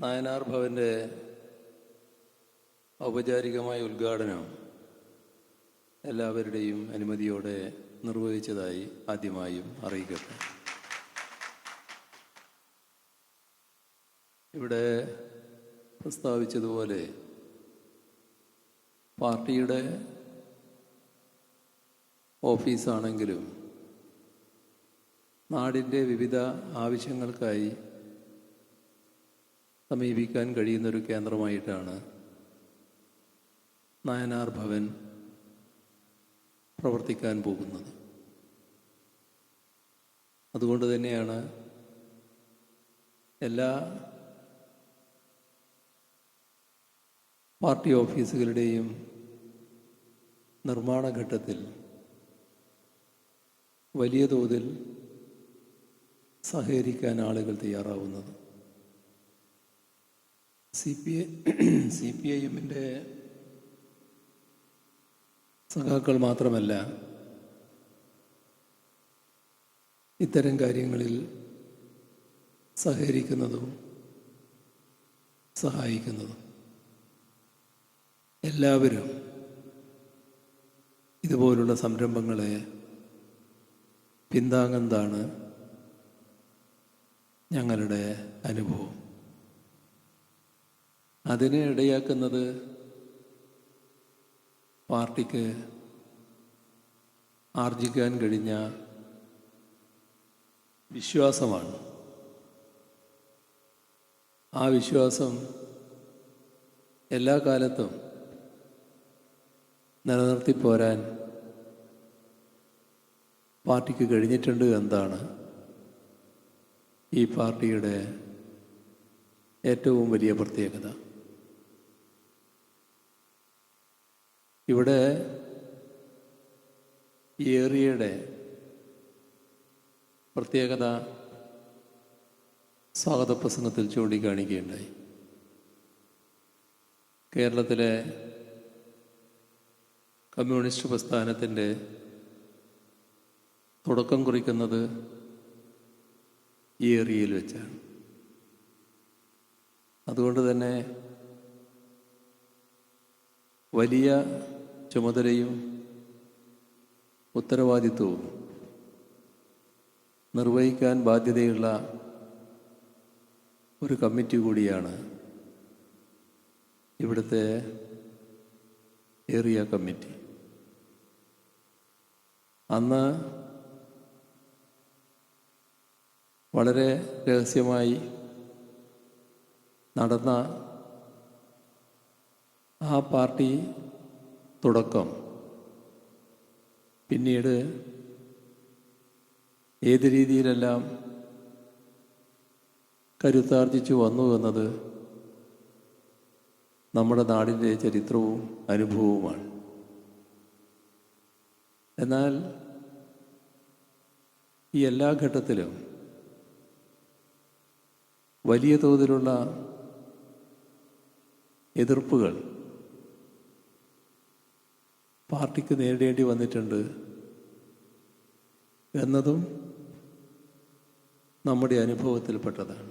നായനാർ ഭവന്റെ ഔപചാരികമായ ഉദ്ഘാടനം എല്ലാവരുടെയും അനുമതിയോടെ നിർവഹിച്ചതായി ആദ്യമായും അറിയിക്കട്ടെ ഇവിടെ പ്രസ്താവിച്ചതുപോലെ പാർട്ടിയുടെ ഓഫീസാണെങ്കിലും നാടിന്റെ വിവിധ ആവശ്യങ്ങൾക്കായി സമീപിക്കാൻ കഴിയുന്നൊരു കേന്ദ്രമായിട്ടാണ് നായനാർ ഭവൻ പ്രവർത്തിക്കാൻ പോകുന്നത്. അതുകൊണ്ട് തന്നെയാണ് എല്ലാ പാർട്ടി ഓഫീസുകളുടെയും നിർമ്മാണ ഘട്ടത്തിൽ വലിയ തോതിൽ സഹകരിക്കാൻ ആളുകൾ തയ്യാറാവുന്നത്. C P I C P I എമ്മിന്റെ സഖാക്കൾ മാത്രമല്ല ഇത്തരം കാര്യങ്ങളിൽ സഹകരിക്കുന്നതും സഹായിക്കുന്നതും എല്ലാവരും ഇതുപോലുള്ള സംരംഭങ്ങളെ പിന്താങ്ങുന്നതാണ് ഞങ്ങളുടെ അനുഭവം. അതിനെ ഇടയാക്കുന്നത് പാർട്ടിക്ക് ആർജിക്കാൻ കഴിഞ്ഞ വിശ്വാസമാണ്. ആ വിശ്വാസം എല്ലാ കാലത്തും നിലനിർത്തി പോരാൻ പാർട്ടിക്ക് കഴിഞ്ഞിട്ടുണ്ട് എന്താണ് ഈ പാർട്ടിയുടെ ഏറ്റവും വലിയ പ്രത്യേകത. ഇവിടെ ഏറിയയുടെ പ്രത്യേകത സ്വാഗത പ്രസംഗത്തിൽ ചൂണ്ടിക്കാണിക്കുകയുണ്ടായി. കേരളത്തിലെ കമ്മ്യൂണിസ്റ്റ് പ്രസ്ഥാനത്തിന്റെ തുടക്കം കുറിക്കുന്നത് ഈ ഏറിയയിൽ വെച്ചാണ്. അതുകൊണ്ട് തന്നെ വലിയ ചുമതലയും ഉത്തരവാദിത്വവും നിർവഹിക്കാൻ ബാധ്യതയുള്ള ഒരു കമ്മിറ്റി കൂടിയാണ് ഇവിടുത്തെ ഏറിയ കമ്മിറ്റി. അന്ന് വളരെ രഹസ്യമായി നടന്ന ആ പാർട്ടി തുടക്കം. പിന്നീട് ഏത് രീതിയിലെല്ലാം കരുത്താർജിച്ചു വന്നു എന്നത് നമ്മുടെ നാടിന്റെ ചരിത്രവും അനുഭവവുമാണ്. എന്നാൽ ഈ എല്ലാ ഘട്ടത്തിലും വലിയ തോതിലുള്ള എതിർപ്പുകൾ പാർട്ടിക്ക് നേരിടേണ്ടി വന്നിട്ടുണ്ട് എന്നതും നമ്മുടെ അനുഭവത്തിൽപ്പെട്ടതാണ്.